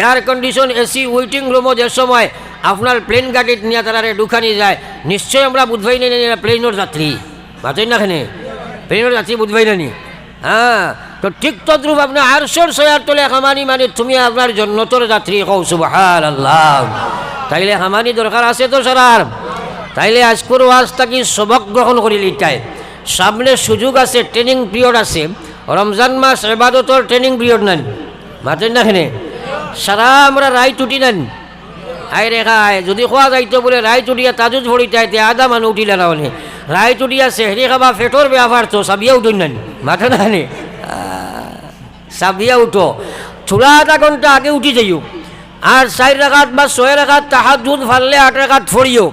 Air condition AC waiting রুমও যে সময় আপনার প্লেন গাড়িত নিয়ে তারা ঢুকানি যায় নিশ্চয় আমরা বুধবাই নেই প্লেনের যাত্রী। বাতই না খানে প্লেনের যাত্রী বুধবাই নানি হ্যাঁ তো ঠিক তদ্রুপ আপনি আরশোর সয়ার তোলে খামানি মানে তুমি আপনার জন্নতর যাত্রী কৌ সুবহান আল্লাহ তাইলে খামানি দরকার আছে তো সারার। তাইলে আজকুর ওয়াজ তাকি সবক গ্রহণ করি লিটায় সামনে সুযোগ আছে ট্রেনিং পিরিয়ড আছে। রমজান মাস এবাদতর ট্রেনিং পিরিয়ড নেন মাতেন না খেনে সারা আমরা রায় টুটি নেন। আই রেখায় যদি খোয়া যাইতো বলে রায় টুটিয়া তাজুজ ভরিতে তে আদা মানুষ উঠিলে না বলে রায় টুটিয়া সেহরি খাবা ফেটোর ব্যাপার তো সাবিয়া উঠুন নেন। মাথা না নে। সাবিয়া উঠো। চুলা আধা ঘণ্টা আগে উঠি যাইও। আর চার রাখাত বা ছয় রাখাত তাহাত দুধ ফাললে আট রাখাত ফরিও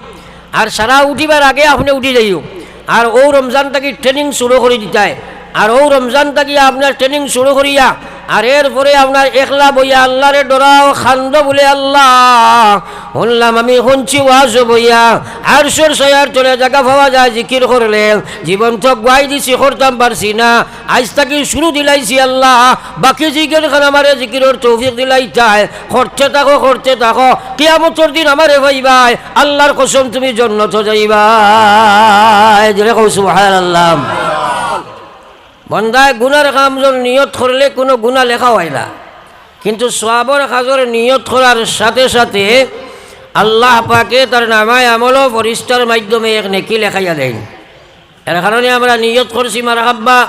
আর সারা উঠিবার আগে আপনি উঠি যাইও। আর ও রমজান থাকি ট্রেনিং শুরু করে দিতায়। আর ও রমজান থাকি আপনার ট্রেনিং শুরু করিয়া আর এরপরে আপনার একলা বইয়া আল্লাহরে ডরাও, খান্দ বলে আল্লাহ। শুনলাম আমি শুনছি ওয়াজ বইয়া। আর সর সয়ার চলে জায়গা পাওয়া যায়, জিকির করলে। জীবন তো গুয়াই দিছি, করতাম পারছি না। আজ থাকি শুরু দিলাইছি আল্লাহ। বাকি জিকির খান আমারে জিকিরের দিলাই তাই করতে থাকো করতে থাকো। কিয়ামতর দিন আমারে ভাইবাই। আল্লাহর কসম তুমি জন্নত যাইবাই। যেটা কৌ সুবহানাল্লাহ। বন্দায় গুনার কামজল নিয়ত করলে কোনো গুণা লেখা হয় না। কিন্তু সবর কাজর নিয়ত করার সাথে সাথে আল্লাহ পাকে তার নামায় আমল ফরিস্টার মাধ্যমে এক নেকি লেখাইয়া দেন। এর কারণে আমরা নিয়ত করছি মারাহাব্বা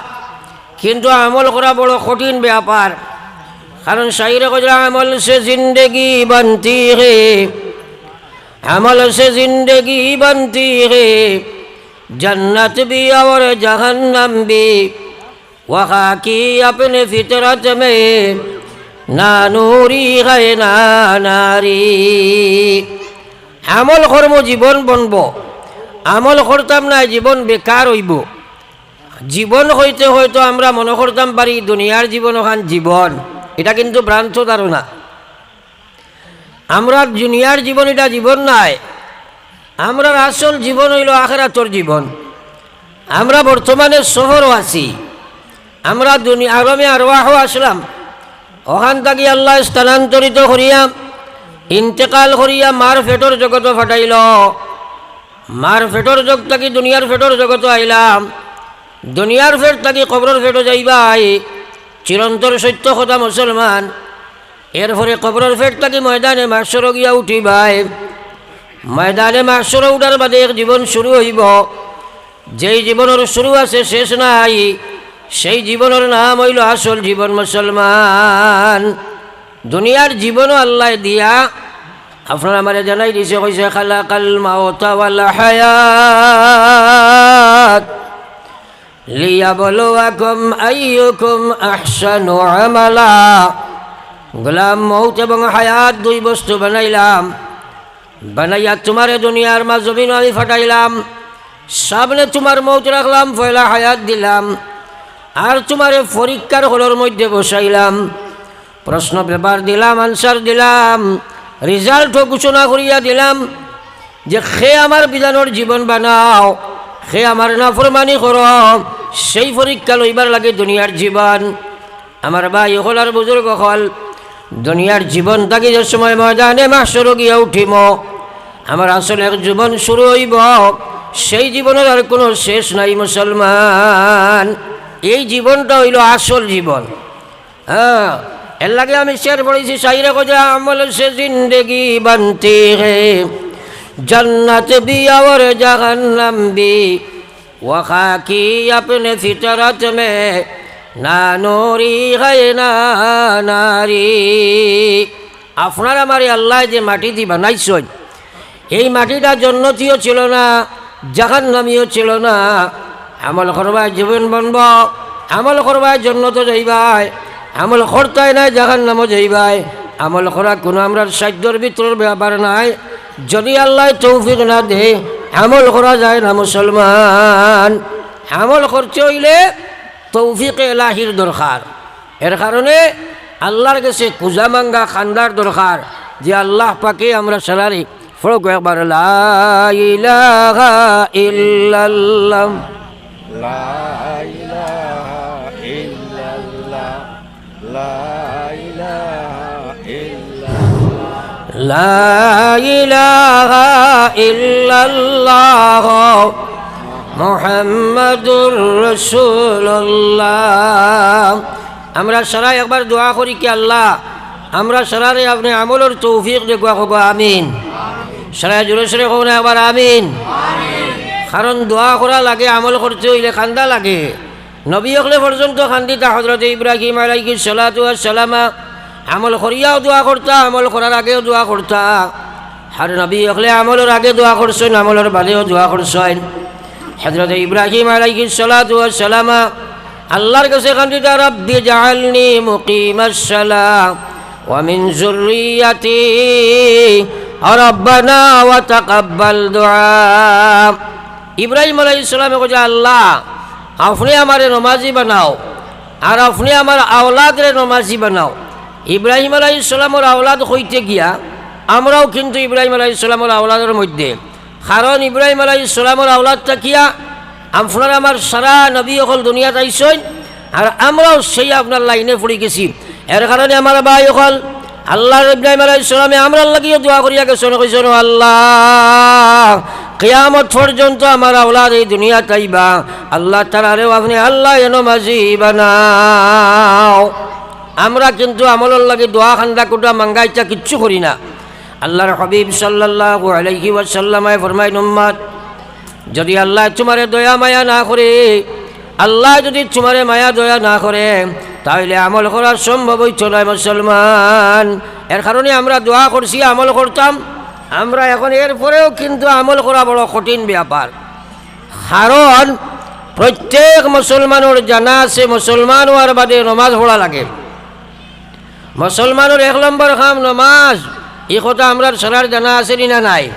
কিন্তু আমল করা বড় কঠিন ব্যাপার। কারণ শাহিরে কজরা আমল সে জিন্দেগি বন্তি হে। আমল সে জিন্দেগি বন্তি হে। জন্নত বি আর জাহান্নাম বি। वहाँ की अपने फितरत में ना नूरी है না নারী আমল কর্ম জীবন বনব আমল করতাম না জীবন বেকার হইব জীবন হইতে হয়তো আমরা মনে করতাম পারি দুনিয়ার জীবন ওখান জীবন এটা কিন্তু ভ্রান্ত ধারণা আমরা দুনিয়ার জীবন এটা জীবন নাই আমরা আসল জীবন হইল আখেরাতর জীবন আমরা বর্তমানে শহরও আছি আমরা দুনিয়া আরমে আরওয়াহ আসলাম। ওখান থাকি আল্লাহ স্থানান্তরিত করিয়া, ইন্তেকাল করিয়া মার ফেটর জগত ফাটাইল। মার ফেটর জগ থাকি দুনিয়ার ফেটর জগত আইলাম। দুনিয়ার ফেট থাকি কবরের ফেটো যাইবাই। চিরন্তর সত্য কথা মুসলমান। এরপরে কবরের ফেট থাকি ময়দানে মাসর গিয়া উঠিবাই। ময়দানে মাসর উঠার বাদে এক জীবন শুরু হইব। যেই জীবনের শুরু আছে শেষ নাই। সেই জীবনের নাম হইল আসল জীবন মুসলমান। দুনিয়ার জীবনও আল্লাহ দিয়া। আপনারা আমার জানাই দিছে, কইছে খালা কাল মাওতা ওয়াল হায়াত। লিয়াবলুয়াকুম আইয়ুকুম আহসানু আমালা। গোলাম মৌত এবং হায়াত দুই বস্তু বানাইলাম। বানাইয়া তোমার দুনিয়ার মা জমিন আমি ফাটাইলাম। সামনে তোমার মৌত রাখলাম ফয়লা হায়াত দিলাম। আর তোমারে পরীক্ষার হলের মধ্যে বসাইলাম। প্রশ্ন পেপার দিলাম আনসার দিলাম রেজাল্টও ঘোষণা করিয়া দিলাম যে সে আমার বিধানের জীবন বানাও সে আমার নাফরমানি কর, সেই পরীক্ষা লইবার লাগে দুনিয়ার জীবন। আমার ভাই হল আর বুজুর্গ হল, দুনিয়ার জীবন থাকি যে সময় ময়দানে মাসর গিয়া উঠিম, আমার আসলে এক জীবন শুরু হইব, সেই জীবনের আর কোনো শেষ নাই মুসলমান। এই জীবনটা হইল আসল জীবন। হ্যাঁ এর লাগে আমি শেয়ার পড়েছি, সাইরে কোজা আমল সে জিন্দেগি বান্তি হে জন্নত বি আর জাহান্নাম বি। ওখা কি আপনি ফিতরত মে? না নরি হয় না নারী। আপনার আমার আল্লাহ যে মাটি দি বানাইছেন, এই মাটিটা জন্নতীয় ছিল না জাহান্নামীয় ছিল না। আমল করবায় জীবন বনব, আমল করবায় জন্নত যাইবাই, আমল করতাই নাই জাহান্নামও যাইবাই। আমল করা কোনো আমরা সাধ্যর ভিতর ব্যাপার নাই। যদি আল্লাহ তৌফিক না দে আমল করা যায় না মুসলমান। আমল করতে হইলে তৌফিক এলাহির দরকার। এর কারণে আল্লাহর কাছে কুজা মাঙ্গা খান্দার দরকার যে আল্লাহ পাকে আমরা সালারি ফড়ক একবার লা ilaha illallah লা ইলাহা ইল্লাল্লাহ। ইল্লাল্লাহ, মুহাম্মাদুর রাসূলুল্লাহ। আমরা সরাই একবার দোয়া করি কি আল্লাহ, আমরা সরারে আপনি আমলের তৌফিক দেখুয়া আমিন। সরাই জোরে সরে হব না আমিন। কারণ দোয়া করা লাগে, আমল করতে হইলে খান্দা লাগে। নবী হকলে পর্যন্ত খান্দিতা হজরত ইব্রাহিম আলাইকি সালাতু সালামা আমল করিয়াও দোয়া করতা, আমল করার আগেও দোয়া করতা। আর নবী হকলে আমলের আগে দোয়া করছেন, আমলের বাদেও দোয়া করছেন। হজরত ইব্রাহিম আলাইহি সালাতু সালামা, আল্লাহর কাছে খান্দিতা রব্বি জাআলনি মুকিমাস সালাম ওয়া মিন যুররিয়াতি, রব্বানা ওয়া তাকাব্বাল দুআ। ইব্রাহিম আলাইহিস সালামে কইছে, আল্লাহ, আপনি আমারে নমাজি বানাও আর আপনি আমার আওলাদরে নমাজি বানাও। ইব্রাহিম আলাইহিস সালামের আওলাদ হইতে গিয়া, আমরাও কিন্তু ইব্রাহিম আলাইহিস সালামের আওলাদের মধ্যে। কারণ ইব্রাহিম আলাই ইসলামের আওলাদ তাকিয়া আপনার আমার সারা নবী অকল দুনিয়াত আইসইন আর আমরাও সেই আপনার লাইনে পড়ে গেছি। এর কারণে আমার ভাই অকল আল্লাহ ইব্রাহিম আলাই ইসলামে আমরা লাগিয়ে দোয়া করিয়া গেছেন। কইছেন আল্লাহ কেয়ামত পর্যন্ত আমার আওলাদ এই দুনিয়া তাইবা আল্লাহ তারারেও আপনি আল্লাহ এন মাঝি বানাও আমরা কিন্তু আমলের লাগে দোয়া খান্দা কুটা মাঙ্গাইটা কিচ্ছু করি না। আল্লাহর হাবিব সাল্লাল্লাহু আলাইহি ওয়াসাল্লামায় ফরমাইন উম্মত যদি আল্লাহ তোমারে দয়া মায়া না করে, আল্লাহ যদি তোমারে মায়া দয়া না করে তাহলে আমল করা সম্ভব হইত নয় মুসলমান। এর কারণে আমরা দোয়া করছি, আমল করতাম। আমরা এখন এর পরেও কিন্তু আমল করা বড় কঠিন ব্যাপার। কারণ প্রত্যেক মুসলমানের জানা আছে মুসলমান হওয়ার বাদে নমাজ পড়া লাগে। মুসলমানের এক নম্বর খাম নমাজ, এই কথা আমরা সরার জানা আছে না নাই?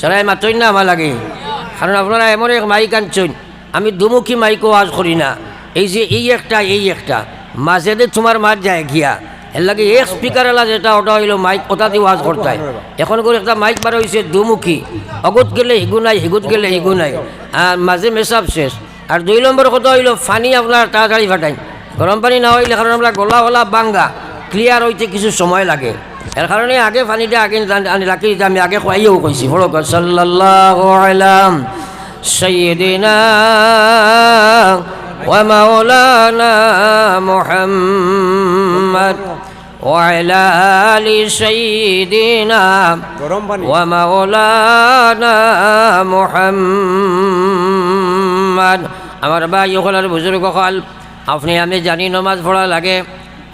সরাই মাতই না আমার লাগে। কারণ আপনারা এমন এক মাইক আনছেন, আমি দুমুখী মাইকও আজ করি না। এই যে এই একটা এই একটা। মাঝে দিয়ে তোমার মাছ যায় গিয়া। এর লাগে এক স্পিকার এলা যেটা, ওটা হইল মাইক ওটা দিয়ে ওয়াজ করতে এখন করে একটা মাইক বার হয়েছে দুমুখী। অগুত গেলে হিগু নাই, হিগুত গেলে হিগু নাই। আর মাঝে মেসাব শেষ। আর দুই নম্বর কথা হইল, ফানি আপনার তাড়াতাড়ি ফাটাই। গরম পানি না হইলে কারণ আমরা গলা গলা বাঙ্গা ক্লিয়ার হইতে কিছু সময় লাগে। এর কারণে আগে পানিটা আগে আনি রাখি আমি আগে খুয়াইও কইছি বড় সাল্লাল্লাহু আলাইহি সাইয়্যিদিনা ওয়া মাওলানা মুহাম্মদ وعلى آل سيدنا গরম পানি ومولانا محمد আমার ভাই ওখানের বুজুর্গ কল আপনি আমি জানি নমাজ পড়া লাগে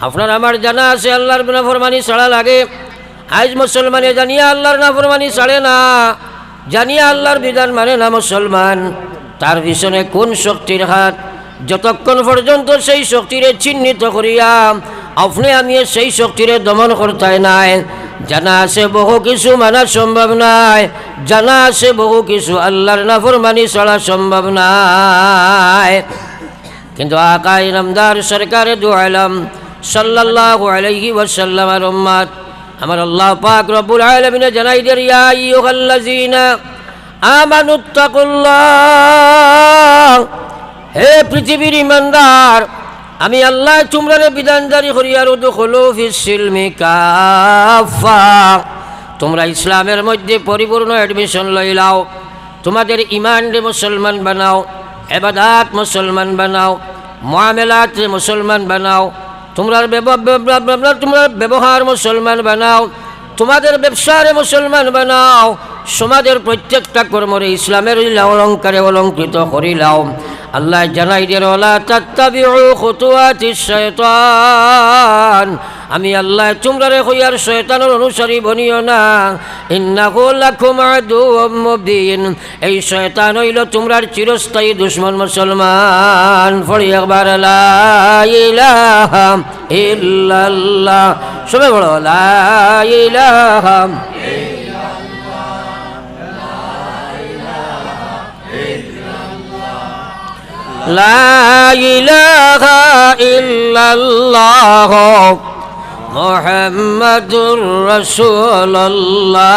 আপনার আমার জানা আছে আল্লাহর নাফরমানি ছাড়া লাগে আজ মুসলমানে জানিয়া আল্লাহর নাফরমানি ছাড়ে না জানিয়া আল্লাহর বিধান মানে না মুসলমান তার পিছনে কোন শক্তির হাত যতক্ষণ পর্যন্ত সেই শক্তিরে চিহ্নিত করিয়া আপনি আমি সেই শক্তিরে দমন করতে নাই, জানা আছে বহু কিছু মানা সম্ভব নাই, জানা আছে বহু কিছু আল্লাহর নাফরমানি চলা সম্ভব নাই। কিন্তু আকাই নামদার সরকারে দুআলাম সাল্লাল্লাহু আলাইহি ওয়াসাল্লাম আর উম্মত, আমার আল্লাহ পাক রব্বুল আলামিন জানাই দের ইয়া আমানুত্তাকুল্লাহ হে পৃথিবীর ইমানদার, আমি আল্লাহ তোমরা বিধান জারি করি, আর উদখুলু ফিস-সিলমি কাফা তোমরা ইসলামের মধ্যে পরিপূর্ণ অ্যাডমিশন লইলাও তোমাদের ইমান রে মুসলমান বানাও, এবাদাত মুসলমান বানাও মামেলাত রে মুসলমান বানাও তোমরা তোমরা ব্যবহার মুসলমান বানাও, তোমাদের ব্যবসারে মুসলমান বানাও, সমাজের প্রত্যেকটা কর্মরে ইসলামের অলঙ্কারে অলঙ্কৃত করিলাও। আল্লাহ জানাই খুতুয়াতি শয়তান আমি আল্লাহ, তোমরা রে হইয়ার শয়তানের অনুসারী বনিও না। মুবিন। এই শয়তান হইল তোমরার চিরস্থায়ী দুশ্মন মুসলমান। ফড়ি একবার ইল্লাল্লাহ। সবে বলো, লা لا إله إلا الله মোহাম্মদুর রসুল্লাহ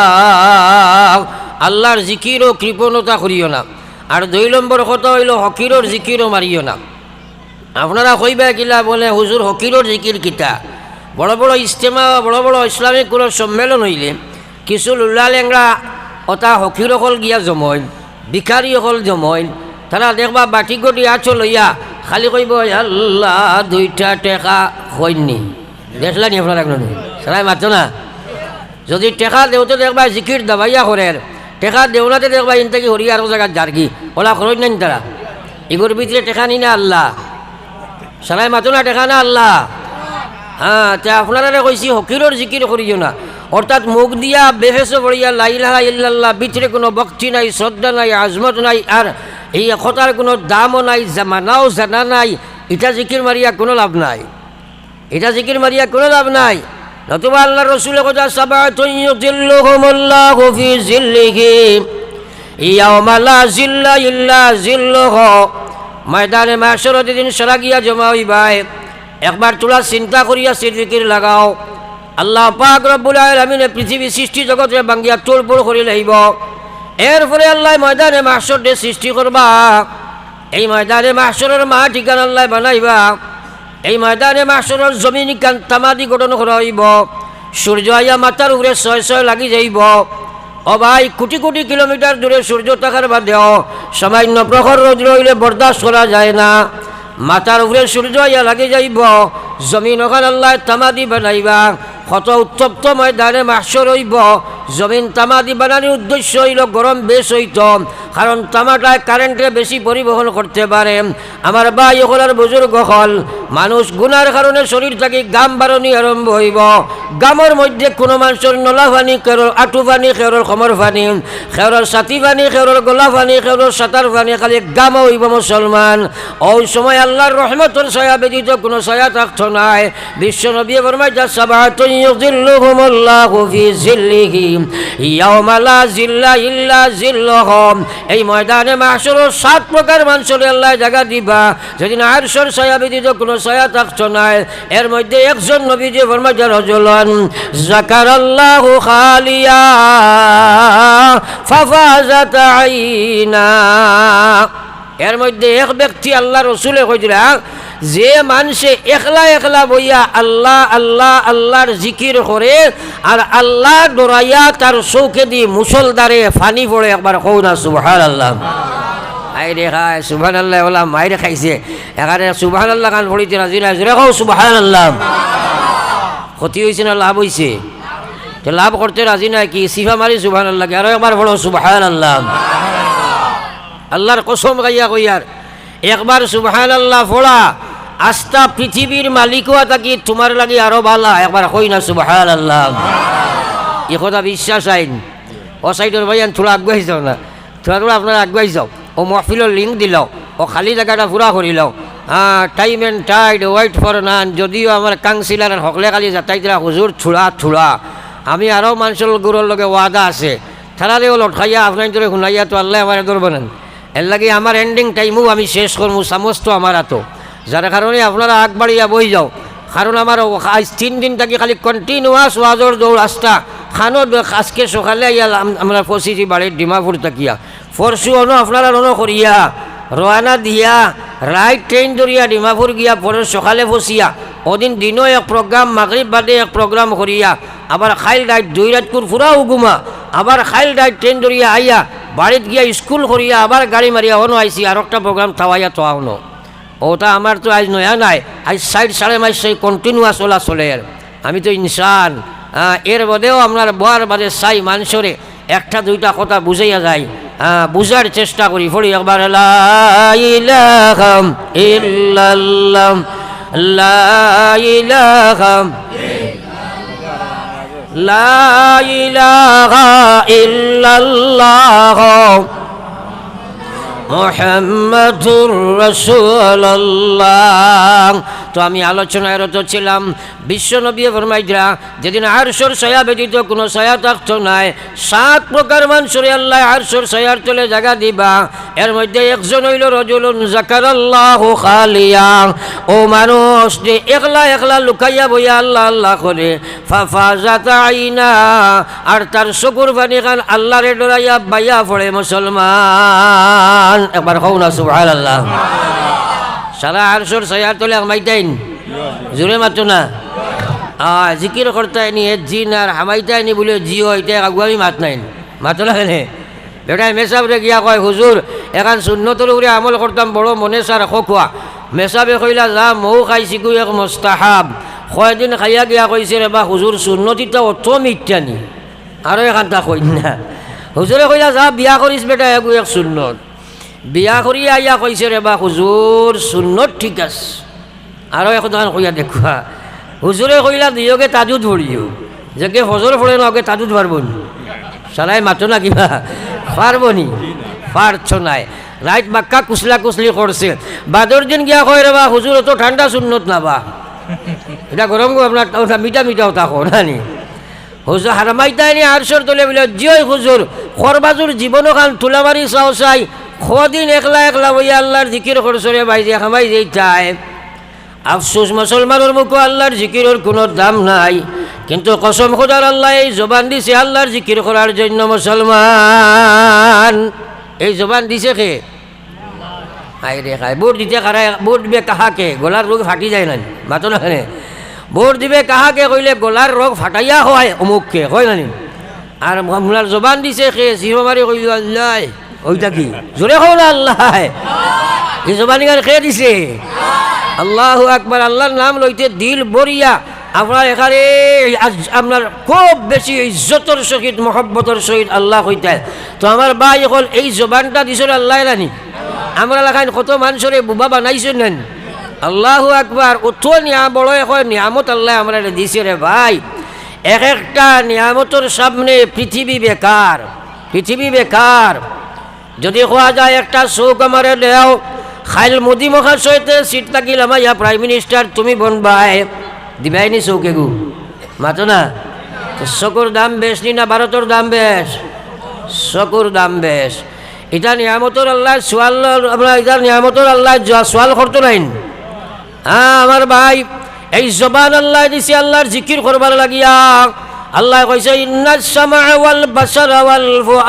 আল্লাহর জিকিরও কৃপণতা করিও না আর দুই নম্বর কথা হইল হকিরর জিকিরও মারিও না আপনারা কইবা কিলা বলে হুজুর হকিরর জিকির কিতা বড় বড় ইস্তেমা বড় বড় ইসলামিক কোনো সম্মেলন হইলে কিছু লুলা লেংরা অতা হকির অকল গিয়া জমইন ভিখারি অকল জমইন তারা দেখবা বাটি গটি আছো লইয়া, খালি কইব, আল্লাহ, দুইটা টেকা হইনি। দেখলানি আপনারা এখন? সারাই মাত্র না? যদি টেকা দেওতে দেখবা জিকির দাবাইয়া করে টেকা দেওনাতে দেখবা ইন থেকে হরিয়া আরও জায়গায় জার্গি। ওলা খরচ নাই তারা? এগুলোর ভিতরে টেকা নি না আল্লাহ? সারাই মাতো না টেকা না আল্লাহ? হ্যাঁ তে আপনারা কইছি, হকিরর জিকির করিও না। অর্থাৎ মুখ দিয়া বেহেসে পড়িয়া লাইলাহা ইল্লাল্লাহ ভিতরে কোনো ভক্তি নাই, শ্রদ্ধা নাই, আজমত নাই, আর এই কথার কোনো দামও নাই, জামানাও জানা নাই, এটা জিকির মারিয়া কোনো লাভ নাই। এটা জিকির মারিয়া কোনো লাভ নাই। নতুবা আল্লাহ রসুলের কথা ময়দানে মাশরত দিন সারা গিয়া জমা হইবাই একবার তোলা চিন্তা করিয়া সিদ্দিকির লাগাও। আল্লাহ পাক রব্বুল আলামিনে পৃথিবী সৃষ্টি জগতে বাঙ্গিয়া তোড়পোড় করি লইব। এরপরে আল্লাহ ময়দানে মাসর দিয়ে সৃষ্টি করবা। এই ময়দানে মাসরের মা ঠিকানা আল্লাহ বানাইবা। এই ময়দানে মাসরের জমিন কান তামাদি গঠন করা হইব সূর্য আইয়া মাথার উপরে ছয় ছয় লাগি যাইব। ও ভাই, কোটি কোটি কিলোমিটার দূরে সূর্য থাকার বাদেও সামান্য প্রখর রোদ রইলে বরদাস্ত করা যায় না। মাথার উপরে সূর্য আইয়া লাগি যাইব। জমিন ওখান আল্লাহ তামাদি বানাইবা। কত উত্তপ্ত ময়দানে মাসর হইব। জমিন তামাদি বানানোর উদ্দেশ্য হইল গরম বেশ হইত, কারণ তামাটায় কারেন্টে বেশি পরিবহন করতে পারে। আমার ভাই হলার বুজুর্গ হল। মানুষ গুনার কারণে শরীর থাকি গাম বারণি আরম্ভ হইব। গামর মধ্যে কোনো মানুষের নলা পানি কেরর আঁটু পানি খেরর কমর পানি খেরর ছাতি পানি খেরর গোলা পানি খেরর সাঁতার পানি খালি গাম হইব মুসলমান ওই সময় আল্লাহর রহমতর ছায়া ব্যতীত কোনো ছায়া থাকতো নাই। বিশ্ব নবী ফরমাই যা এই ময়দানে মাহশরের সাত প্রকার মানুষের আল্লাহ জায়গা দিবা। যেদিন আরশর ছায়া ব্যতীত কোনো ছায়া থাকতো নাই এর মধ্যে একজন নবী যে ফরমাই যা রজুলান জাকারাল্লাহু খালিয়া ফাফাজাত আইনা। এর মধ্যে এক ব্যক্তি আল্লাহ রসুলে কইছিল যে মানুষে একলা একলা বইয়া আল্লাহ আল্লাহ, আল্লাহর জিকির করে আর আল্লাহ ডরাইয়া তার চৌকে দি মুসলদারে ফানি পড়ে একবার কৌ না সুবহান আল্লাহ আইরে খায় সুবহান আল্লাহ ওলা মাইরে খাইছে। এখানে সুবহান আল্লাহ কান পড়িতে রাজি নাই জোরে কৌ সুবহান আল্লাহ ক্ষতি হয়েছে না লাভ হয়েছে তো লাভ করতে রাজি নাই কি? সিফা মারি সুবহান আল্লাহকে আরও একবার বলো সুবহান আল্লাহ আল্লাহর কসম গাইয়া কইয়ার একবার সুবহান আল্লাহ ফোড়া আস্থা পৃথিবীর মালিকও থাকি তোমার লাগি আরও বালা একবার কই না সুবহান আল্লাহ এ কথা বিশ্বাস আইন। ও সাইডের ভাইয়ান থোড়া আগুয়াই যাও না? থোড়া থোড়া আপনারা আগুয়াই যাও ও মহফিলের লিঙ্ক দিল ও খালি জায়গাটা পুরা করিল হ্যাঁ time and tide wait for none যদিও আমার কাউন্সিলার হকলে খালি যাতাইতরা হুজুর ছুড়া ছুড়া আমি আরও মানুষের গুরুর লগে ওয়াদা আছে। থানারেও লটকাইয়া আপনার ধরে শুনাইয়া তো আল্লাহ আমার ধরবেন এর লাগে আমার এন্ডিং টাইমও আমি শেষ করব সমস্ত আমার আতো। যার কারণে আপনারা আগ বাড়িয়া বই যাও কারণ আমার তিন দিন থাকি খালি কন্টিনিউয়াস ওয়াজর দৌড় আস্তা খানো আজকে সকালে আমরা পৌঁছেছি বাড়ির ডিমাপুর তাকিয়া। ফরসু অন আপনারা অন করিয়া রওনা দিয়া। রাইট ট্রেন ধরিয়া ডিমাপুর গিয়া পরে সকালে বসিয়া ওদিন দিনও এক প্রোগ্রাম মাগরিব বাদে এক প্রোগ্রাম করিয়া আবার খাইল রাইট দুই রাতকুর ফুরা উগুমা। আবার খাইল রাইট ট্রেন ধরিয়া আইয়া। বাড়িত গিয়া স্কুল করিয়া আবার গাড়ি মারিয়া অনো আইসি আর একটা প্রোগ্রাম থাওয়াইয়া আনো ওটা আমার তো আজ নয়া নাই। আজ সাইড সাড়ে মাস সেই কন্টিনিউয়াস চলা চলে আমি তো ইনসান এর বাদেও আপনার বোয়ার বাদে সাই মানুষরে একটা দুইটা কথা বুঝাইয়া যায় হ্যাঁ, বুঝার চেষ্টা করি। ফড়ি একবার লা ইলাহা ইল্লাল্লাহ লা ইলাহা ইল্লাল্লাহ মোহাম্মদুর রসুল্লাহ তো আমি আলোচনায় রত ছিলাম। বিশ্বনবী ফরমাইদরা যেদিন আরশোর সয়া ব্যতীত কোনো সয়া থাকতো নাই, সাত প্রকার মানুষের আল্লাহ আরশোর সয়ার তলে জায়গা দিবা। এর মধ্যে একজন হইল রজুলুন জাকার আল্লাহ খালিয়া। ও মানুষ, যে একলা একলা লুকাইয়া বইয়া আল্লাহ আল্লাহ করে ফাফা জাতা আইনা। আর তার চকুর পানি খান আল্লাহরে ডরাইয়া বাইয়া পড়ে মুসলমান। একবার হও না সুবহান আল্লাহ সারা আরশোর সয়ার তলে মাইতাইন। জোরে মাত্র না। আহ জিকির করতে নি এ জিন আর হামাইতাই নি বলে জিও এটা আগুয়ামি মাত নাই। মাত লাগে বেটাই মেসাবরে গিয়া কয়, হুজুর, এখন শূন্যতর উপরে আমল করতাম, বড় মনে সার খোয়া মেসাবে কইলা, যা, মৌ খাইছি গো এক মোস্তাহাব। কয়দিন খাইয়া গিয়া কইছে রে, বা হুজুর শূন্যতিটা অত মিথ্যানি আৰু এখানটা কন্যা হুজুৰে কইলা, যা, বিয়া কৰিছ বেটা একো এক শূন্যত বিয়া কৰি আইয়া কৈছে ৰে বা, হুজুৰ শূন্যত ঠিক আছে। আৰু এখন কইয়া দেখুৱা, হুজুৰে কইলা দিয়কে তাজুত ভৰিও যেকে হজৰ ফৰে নকে তাজুত পারব নি। সালাই মাতো না কিবা পারব নি। পারছ নাই রাইট বাক্কা কুচলা কুচলি করছে বাদর দিন গিয়া কয় রে বা হুজুর তো ঠান্ডা শূন্যত না বা এটা গরম আপনার ওটা মিঠা মিঠাও তা নানি হুজুর হারামাইতাই নি আরশোর তোলে বলে, জিয়ই হুজুর খরবাজুর জীবন খান তুলা মারি চাও চাই খদিন একলা একলা বইয়া আল্লাহর জিকির করছরে ভাই যে হামাই যেই চায়। আফসোস মুসলমানের মুখে আল্লাহর জিকিরের কোনো দাম নাই। কিন্তু কসম খোদার আল্লাহ এই জবান দিছে আল্লাহর জিকির করার জন্য মুসলমান। এই জবান দিছে কে? আই রে খাই ভোট দিতে কারাই ভোট দিবে কাহাকে? গলার রোগ ফাটি যায় না মাতো না ভোট দিবে কাহাকে কইলে গলার রোগ ফাটাইয়া হয় অমুককে, হয় না নি? আর মোলার জবান দিছে কে? জিরো মারি কইল, আল্লাহ ওইটা কি? জোরে কও না আল্লাহ। এই জবানি গান খেয়ে দিছে? আল্লাহ আকবার, আল্লাহর নাম লইতে দিল বরিয়া। আপনার এখানে আপনার খুব বেশি ইজ্জতর সহিত, মহব্বতর সহিত আল্লাহ কইতে তো আমার ভাই এখন এই জবানটা দিছিল আল্লাহ রানি আমরা লাগাইন কত মানুষরে বুবা বানাইছেন নেন। আল্লাহ আকবার অত নিয়া বড় এখন নিয়ামত আল্লাহ আমরা দিছে রে ভাই। এক একটা নিয়ামতের সামনে পৃথিবী বেকার পৃথিবী বেকার। যদি কোয়া যায় একটা চৌক আমারে দেও, খাইল মোদি সহিতে সিট থাকিল আমার, ইয়া প্রাইম মিনিস্টার তুমি বনবাই দিবাইনি চৌকে গু। মাতো না? চকুর দাম বেশ নি না ভারতের দাম বেশ। চকুর দাম বেশ। এটা নিয়ামতর আল্লাহ সোয়াল, আমরা এটা নিয়ামতর আল্লাহ সোয়াল করতো নাইন। হ্যাঁ আমার ভাই, এই জবান আল্লাহ দিছে, আল্লাহর জিকির করবার লাগিয়া। আল্লাহ কইছে ইন্নাস সামা ওয়াল বাসার ওয়াল ফুআদ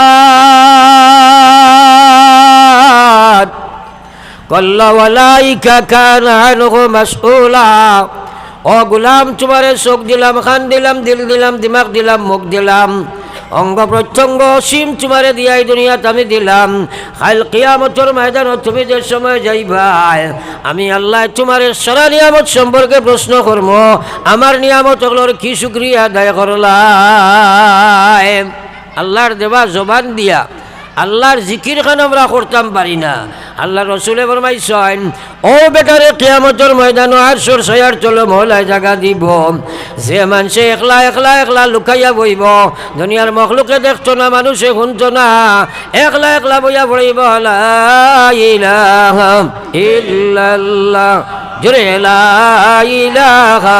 কল্লা ওয়ালাইকা কানা আনহু মাসউলা। ও গোলাম, তোমারে চোখ দিলাম খান দিলাম, দিল দিলাম, দিমাগ দিলাম, মুখ দিলাম। অঙ্গ প্রত্যঙ্গ সিম তোমারে দিয়াই দুনিয়াত আমি দিলাম। খাইল কিয়ামতর ময়দান তুমি যে সময় যাইবাই আমি আল্লাহ তোমার সারা নিয়ামত সম্পর্কে প্রশ্ন করব। আমার নিয়ামত ওগুলোর কি সুক্রিয়া আদায় করলাম। আল্লাহর দেবা জবান দিয়া আল্লাহর জিকির খান আমরা করতাম পারি না। আল্লাহ রসুলে ফরমাইছেন, ও বেটারে কিয়ামতের ময়দান আর সর সয়ার চলো মহলায় জায়গা দিব। যে মানুষে একলা একলা একলা লুকাইয়া বইব, দুনিয়ার মখলুকে দেখতো না, মানুষে শুনতো না, একলা একলা বইয়া পড়িব ইল্লাল্লাহ। জোরে লা ইলাহা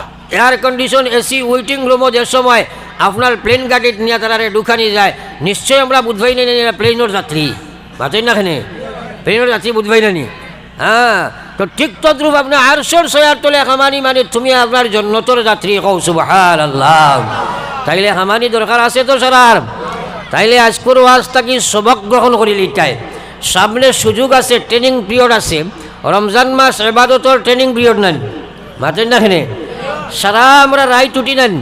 এয়ার কন্ডিশন এসি ওয়েটিং রুমও যে সময় আপনার প্লেন গাড়িত নিয়ে তারা ঢুকানি যায় নিশ্চয় আমরা বুধবাই নেই প্লেনের যাত্রী। বাতই না খানে প্লেনের যাত্রী বুধবাই নানি হ্যাঁ তো ঠিক তদ্রুপ আপনার আরশোর সয়ার তোলে হামানি মানে তুমি আপনার জন্নতর যাত্রী কৌ সুবাহ আল্লাহ তাইলে হামানি দরকার আছে তো সারার। তাইলে আজকের ওয়াজ তাকি সবক গ্রহণ করিলি তাই? সামনে সুযোগ আছে, ট্রেনিং পিরিয়ড আছে। রমজান মাস এবাদতর ট্রেনিং পিরিয়ড নেন। মাতেন না খেনে সারা আমরা রায় টুটি নেন।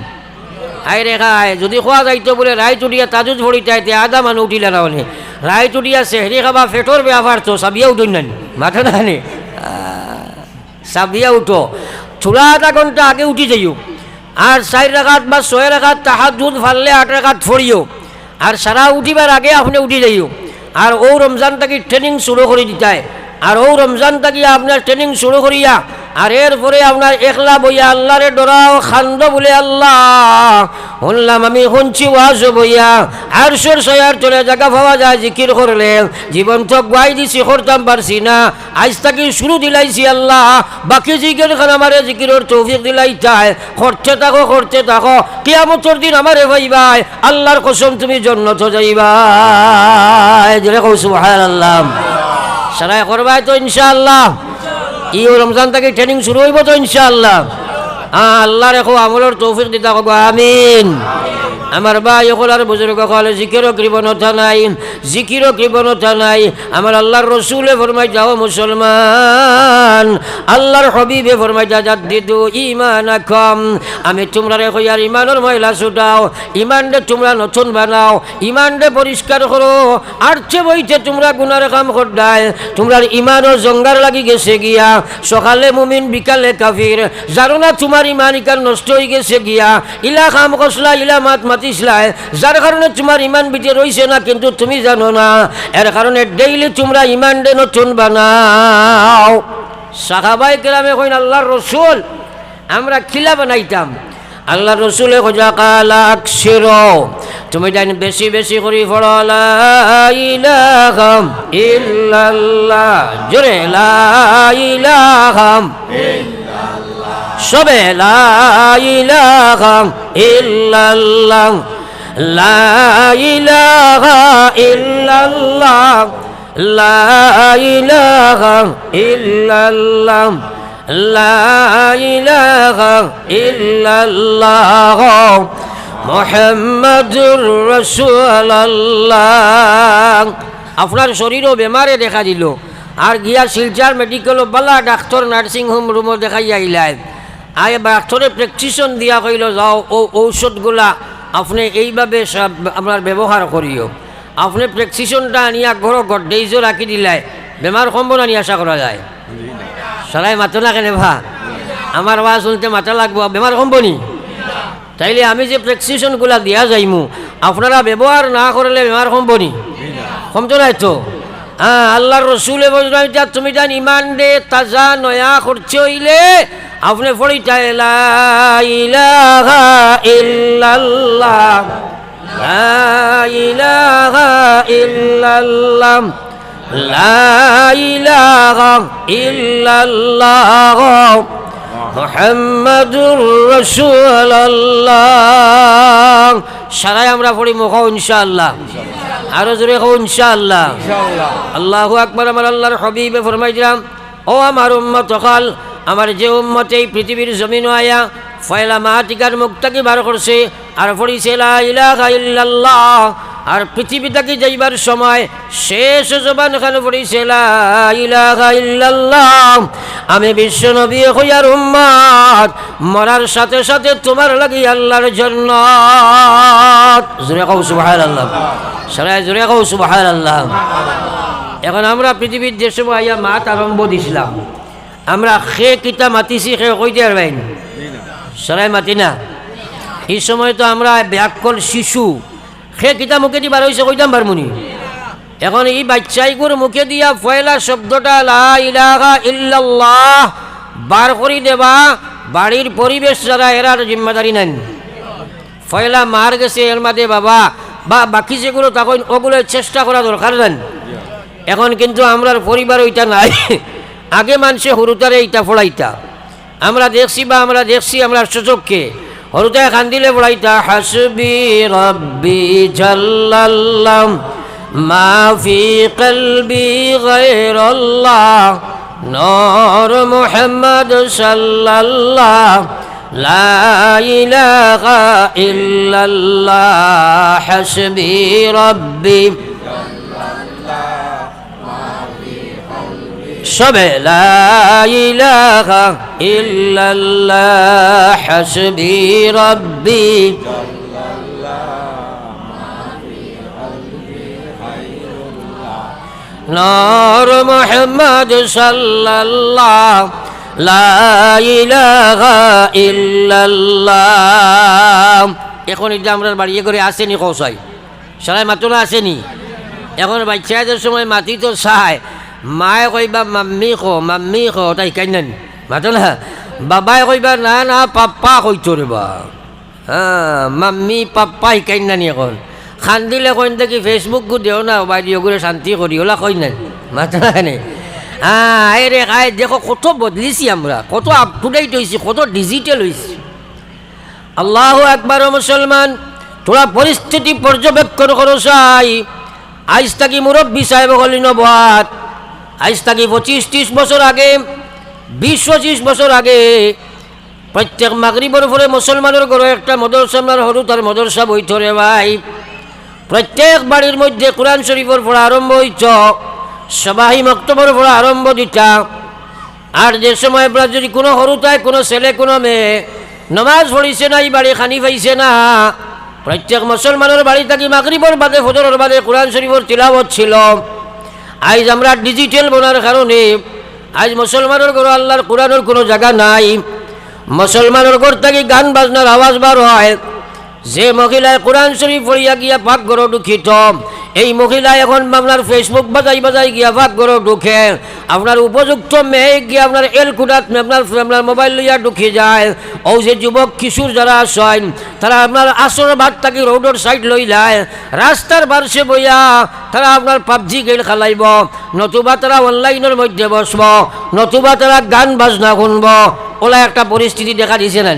আই রেখা আয় যদি খোয়া যাইতো বলে রায় টুটিয়া তাজুজ ভরি চাইতে আদা মানুষ উঠিলে না বলে। রায় টুটি আছে হেরি খাবা ফেটোর ব্যাপার তো সাবিয়া উঠুন নেন। মাথা না নে। সাবিয়া উঠো। চুলা আধা ঘণ্টা আগে উঠি যাইও। আর চার রাখাত বা ছয় রাখাত তাহার দুধ ফাললে আট রাখাত ফরিও আর সারা উঠিবার আগে আপনি উঠি যাইও। আর ও রমজান তাকে ট্রেনিং শুরু করে দিতায় আর ও রমজান তাকে আপনার ট্রেনিং শুরু করিয়া আর এরপরে আপনার একলা বইয়া আল্লাহরে ডরাও খান্দ বলে আল্লাহ, শুনলাম আমি, শুনছি, ওয়াজ বইয়া আর সর সয়ার চলে জায়গা পাওয়া যায়, জিকির করলে, জীবন তো গাই দিছি, করতাম পারছি না, আজ তাকে শুরু দিলাইছি আল্লাহ, বাকি জিকির খান আমারে জিকিরের তৌফিক দিলাই তাই করতে থাকো করতে থাকো, কিয়ামতর দিন আমারে ভাইবাই, আল্লাহর কসম তুমি জন্নত যাইবাই। যেটা কৌ আল্লাহ সারাই করবাই তো ইনশাআল্লাহ। ই রমজান থেকে ট্রেনিং শুরু হইব তো ইনশাআল্লাহ। আল্লাহ রেখো আমলের তৌফিক দিতা আমিন। আমার ভাই আর বুজুর্গ সকল জিকিরও কৃপণতা নাই, জিকিরও কৃপণতা নাই। আমার আল্লাহর রসুলে ফরমাই, যাও মুসলমান, আল্লাহর হবিবে ফরমাই, যা যা দিদু ইমান কম আমি তোমরা রেখো আর ইমানের মহিলা ছুটাও ইমান দে তোমরা নতুন বানাও ইমান দে পরিষ্কার করো আরছে বইতে তোমরা গুনার কাম করদায়, তোমরার ইমানও জঙ্গার লাগি গেছে গিয়া, সকালে মুমিন, বিকালে কাফির জানো না তোমার ইমান ইকান নষ্ট হয়ে গেছে গিয়া, ইলা কাম কসলা ইলা মাত মাতিসলাই যার কারণে তোমার ইমান বিটে রইছে না, কিন্তু তুমি জানো না। এর কারণে ডেইলি তোমরা ইমান দে নতুন বানাও সাহাবাই কেরামে কইন, আল্লাহর রসুল, আমরা খিলা বানাইতাম। আল্লাহ রসুলে খোঁজা কালা আকশির তুমি জানি বেশি বেশি করি ইলাহা ইল্লাল্লাহ। জোরে, লা ইলাহা সবে লা ইলাহা ইল্লাল্লাহ, লা ইলাহা ইল্লাল্লাহ, লা ইলাহা ইল্লাল্লাহ, লা ইলাহা ইল্লাল্লাহ, মোহাম্মদুর রাসূলুল্লাহ। আপনার শরীরও বেমারে দেখা দিল। আর গিয়া শিলচার মেডিকেল বালা, ডাক্তার নার্সিং হোম রুমও দেখাই আইলাই আয় ডাক্তরে প্রেসক্রিপশন দিয়া কইল, যাও, ও ঔষধগুলা আপনি এইভাবে আপনার ব্যবহার করিও। আপনি প্রেসক্রিপশনটা আনিয়া ঘর গড্ডেইজও রাখি দিলাই, বেমার কমব না নিয়ে আশা করা যায়? সবাই মাতো না কেন ভা? আমার বা শুনতে মাথা লাগবো, বেমার কমবনি তাইলে আমি যে প্রেসক্রিপশনগুলা দিয়া যাইমু, আপনারা ব্যবহার না করলে বেমার কমবনি কমতো নাই তো হ্যাঁ আল্লাহর রসুলে বললাম তুমি জান ইমান দে তাজা নয়া করছে হইলে, আপনি পড়িটা এলা ইল্লাল্লাহ। লা ইলাহা ইল্লাল্লাহ। লা ইলাহা ইল্লাল্লাহ। মোহাম্মদুর রসুল্লাহ সারাই আমরা পড়ি মুখ ইনশাআল্লাহ। আরও জোরে হো ইনশাআল্লাহ। আল্লাহু আকবার আমার আল্লাহর হবিবে ফরমাই দিলাম ও আমার উম্মত কাল আমার যে উম্মত এই পৃথিবীর জমিন আয়া, ফয়লা মাহাতিকার মুক্তাকে বার করছে, আর পড়িছে আর পৃথিবী থেকে যাইবার সময় শেষ জবান খান পড়িছে আমি বিশ্ব নবী হইয়ার উম্মাদ মরার সাথে সাথে তোমার লাগি আল্লাহর জন্য জোরে কও সুবহানাল্লাহ সরাই জোরে কও সুবহানাল্লাহ। এখন আমরা পৃথিবীর যে সময় আইয়া মাত আরম্ভ দিছিলাম আমরা খে কিতা মাতিছি খে কইতে পারবেন সরাই মাতি না এই সময় তো আমরা ব্যাকল শিশু। খে কিতা মুখে দি বার হয়েছে কইতাম পারমুনি এখন এই বাচ্চাইগুর মুখে দিয়া ফয়লা শব্দটা, লা ইলাহা ইল্লাল্লাহ বার করি দেবা বাড়ির পরিবেশ যারা এরার জিম্মাদারি নেন ফয়লা মার গেছে এর মাঝে বাবা বা বাকি যেগুলো তখন ওগুলো চেষ্টা করা দরকার নেন এখন কিন্তু আমরার পরিবার ওইটা নাই। আগে মানুষে হরুতারে এইটা ফোড়াইতা। আমরা দেখছি বা আমরা দেখছি, আমরা সুযোগকে হরুতায় কান্দিলে ফোড়াইতা, হাসবি রব্বি জাল্লাল্লাহ মা ফি কলবি গায়রাল্লাহ, নূর মুহাম্মদ সাল্লাল্লাহ, লা ইলাহা ইল্লাল্লাহ, হাসবি রব্বি। সবে লা ইলাহা ইল্লাল্লাহ, হাসবি রব্বি। নূর মুহাম্মদ সাল্লাল্লাহ, লা ইলাহা ইল্লাল্লাহ। এখন এটা আমরা বাড়িয়ে করে আসেনি কৌশাই সবাই মাত্র আসেনি। এখন বাচ্চাদের সময় মাতি তো চায় মায়ে কইবা মাম্মি খো মাম্মি খো তাই কেনেন মাতো না বাবাই কইবা না না পাপ্পা কইতো রে বা হ্যাঁ মাম্মি পাপ্পা শিকাই নানি এখন খান দিলে কইন দেখি ফেসবুক গু দেও না বাইরে ওগুলো শান্তি করি ওলা কই নাই মাতো না নে হ্যাঁ রে খাই দেখো কত বদলিছি আমরা কত আপ টু ডেট হয়েছি কত ডিজিটাল হয়েছি আল্লাহ একবার মুসলমান তোরা পরিস্থিতি পর্যবেক্ষণ করো চাই আজ থাকি মুরব্বী সাহেব হলি নবাদ আজ থাকি পঁচিশ ত্রিশ বছর আগে, বিশ পঁচিশ বছর আগে প্রত্যেক মাগরিবর পরে মুসলমানের ঘরে একটা মদরসা আমার সরু তার মদরসা বইত রে ভাই। প্রত্যেক বাড়ির মধ্যে কোরআন শরীফের পড়া আরম্ভ হইত সবাহি মক্তবর পড়া আরম্ভ দিতা। আর যে সময় আপনার যদি কোনো সরু তাই, কোনো ছেলে, কোনো মেয়ে নমাজ পড়িছে না, এই বাড়ি খানি পাইছে না, প্রত্যেক মুসলমানের বাড়ি থাকি মাগরিবর বাদে, ফজরের বাদে কোরআন শরীফের তিলাবত ছিল। আজ আমরা ডিজিটাল বোনার কারণে আজ মুসলমানের ঘর আল্লাহর কোরআনের কোনো জায়গা নাই। মুসলমানের ঘর থেকে গান বাজনার আওয়াজ বার হয়। যে মহিলায় কোরআন শরীফ পড়িয়া গিয়া পাক ঘর দুঃখিত এই মহিলা এখন আপনার ফেসবুক বাজাই বাজাই গিয়া পাক ঘর ঢুকে। আপনার উপযুক্ত মেয়ে গিয়ে আপনার এলকুডাত আপনার আপনার মোবাইল লইয়া ঢুকে যায়। ও যে যুবক কিশোর যারা আসেন তারা আপনার আসর ভাত থাকি রোডের সাইড লই যায় রাস্তার বারসে বইয়া তারা আপনার পাবজি গেল খেলাইব। নতুবা তারা অনলাইনের মধ্যে বসব। নতুবা তারা গান বাজনা শুনব ওলা একটা পরিস্থিতি দেখা দিছে না